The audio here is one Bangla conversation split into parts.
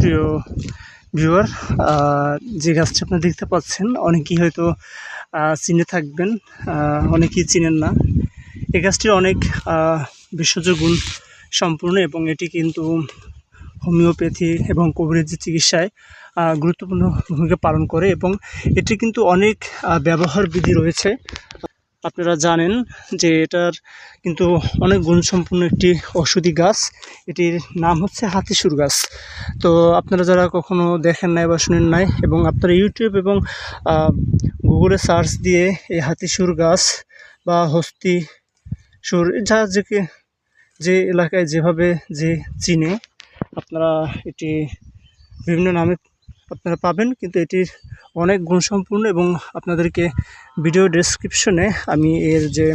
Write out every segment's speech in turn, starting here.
প্রিয় ভিউয়ার যে গাছটি আপনারা দেখতে পাচ্ছেন, অনেকেই হয়তো চিনে থাকবেন অনেকেই চিনেন না। এই গাছটির অনেক ভেষজ গুণ সম্পূর্ণ এবং এটি কিন্তু হোমিওপ্যাথি এবং কবিরাজি চিকিৎসায় গুরুত্বপূর্ণ ভূমিকা পালন করে এবং এটি কিন্তু অনেক ব্যবহার বিধি রয়েছে। আপনারা জানেন যে এটার কিন্তু অনেক গুণসম্পন্ন একটি ঔষধি গাছ। এটির নাম হচ্ছে হাতিসুর গাছ। তো আপনারা যারা কখনো দেখেন নাই বা শুনেন নাই এবং আপনারা ইউটিউব এবং গুগলে সার্চ দিয়ে এই হাতিসুর গাছ বা হস্তি সুর যা যে যে এলাকায় যেভাবে যে চিনে, আপনারা এটি বিভিন্ন নামে আপনারা পাবেন, কিন্তু এটির অনেক গুণসম্পূর্ণ এবং আপনাদেরকে ভিডিও ডেসক্রিপশনে আমি এর যে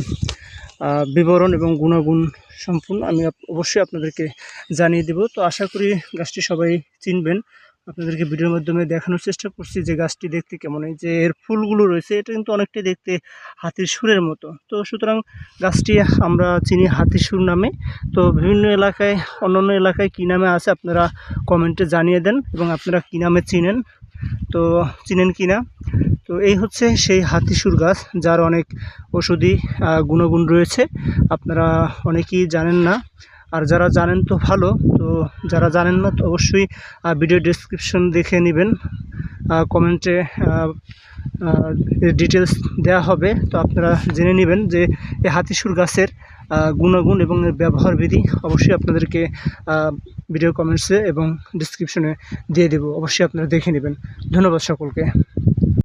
বিবরণ এবং গুণাগুণ সম্পূর্ণ আমি অবশ্যই আপনাদেরকে জানিয়ে দেব। তো আশা করি গাছটি সবাই চিনবেন। আপনাদেরকে ভিডিওর মাধ্যমে দেখানোর চেষ্টা করছি যে গাছটি দেখতে কেমন এই যে এর ফুলগুলো রয়েছে, এটা কিন্তু অনেকটাই দেখতে হাতির সুরের মতো। তো সুতরাং গাছটি আমরা চিনি হাতির সুর নামে। তো বিভিন্ন এলাকায়, অন্যান্য এলাকায় কী নামে আছে আপনারা কমেন্টে জানিয়ে দেন এবং আপনারা কী নামে চিনেন, তো চিনেন কি না? তো এই হচ্ছে সেই হাতিসুর গাছ, যার অনেক ওষুধি গুণগুণ রয়েছে। আপনারা অনেকেই জানেন না। আর যারা জানেন তো ভালো, তো যারা জানেন না তো অবশ্যই ভিডিও ডিসক্রিপশন দেখে নেবেন। কমেন্টে ডিটেলস দেওয়া হবে। তো আপনারা জেনে নেবেন যে এই হাতিসুর গাছের গুণাগুণ এবং এর ব্যবহার বিধি অবশ্যই আপনাদেরকে ভিডিও কমেন্টসে এবং ডিসক্রিপশনে দিয়ে দেবো। অবশ্যই আপনারা দেখে নেবেন। ধন্যবাদ সকলকে।